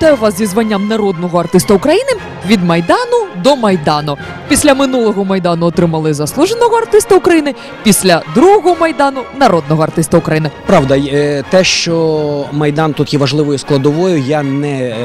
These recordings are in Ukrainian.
Вітаю вас зі званням народного артиста України від Майдану до Майдану. Після минулого майдану отримали заслуженого артиста України. Після другого майдану народного артиста України. Правда, е, те, що майдан тут є важливою складовою, я не, е,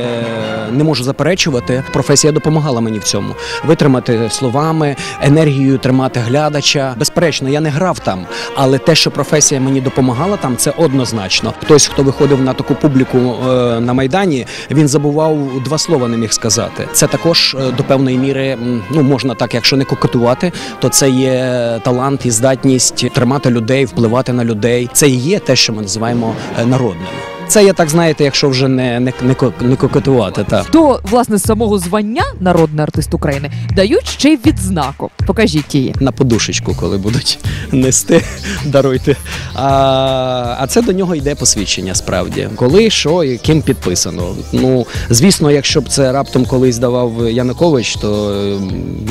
не можу заперечувати. Професія допомагала мені в цьому витримати словами, енергією тримати глядача. Безперечно, я не грав там, але те, що професія мені допомагала там, це однозначно. Хтось, хто виходив на таку публіку е, на майдані, він забував два слова, не міг сказати. Це також е, до певної міри, ну можна так, якщо не кокетувати, то це є талант і здатність тримати людей, впливати на людей. Це і є те, що ми називаємо народними. народним. Це є так, знаєте, якщо вже не, не, не, ко- не кокетувати. Так. До власне самого звання народний артист України дають ще й відзнаку. Покажіть її. На подушечку, коли будуть нести, даруйте. А, а це до нього йде посвідчення справді. Коли, що і ким підписано. Ну, звісно, якщо б це раптом колись давав Янукович, то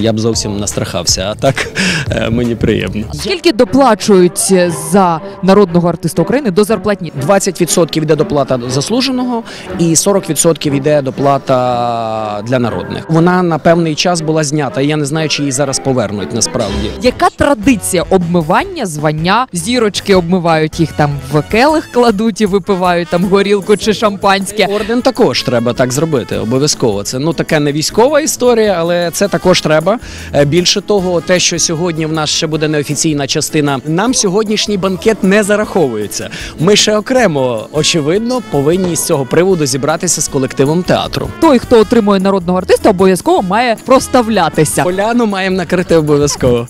я б зовсім настрахався. А так е, мені приємно. Скільки доплачують за народного артиста України до зарплатні? 20% йде доплата заслуженого, і 40% йде доплата для народних. Вона на певний час була знята. і Я не знаю, чи її зараз повернуть насправді. Яка традиція обмивання звання? Зірочки обмивають їх там в келих кладуть і випивають там горілку чи шампанське. Орден також треба так зробити. Обов'язково. Це ну таке не військова історія, але це також треба. Е, Більше того, те, що сьогодні в нас ще буде неофіційна частина, нам сьогоднішній банкет не зараховується. Ми ще окремо, очевидно, повинні з цього приводу зібратися з колективом театру. Той, хто отримує народного артиста, обов'язково має проставлятися. Поляну маємо накрити обов'язково.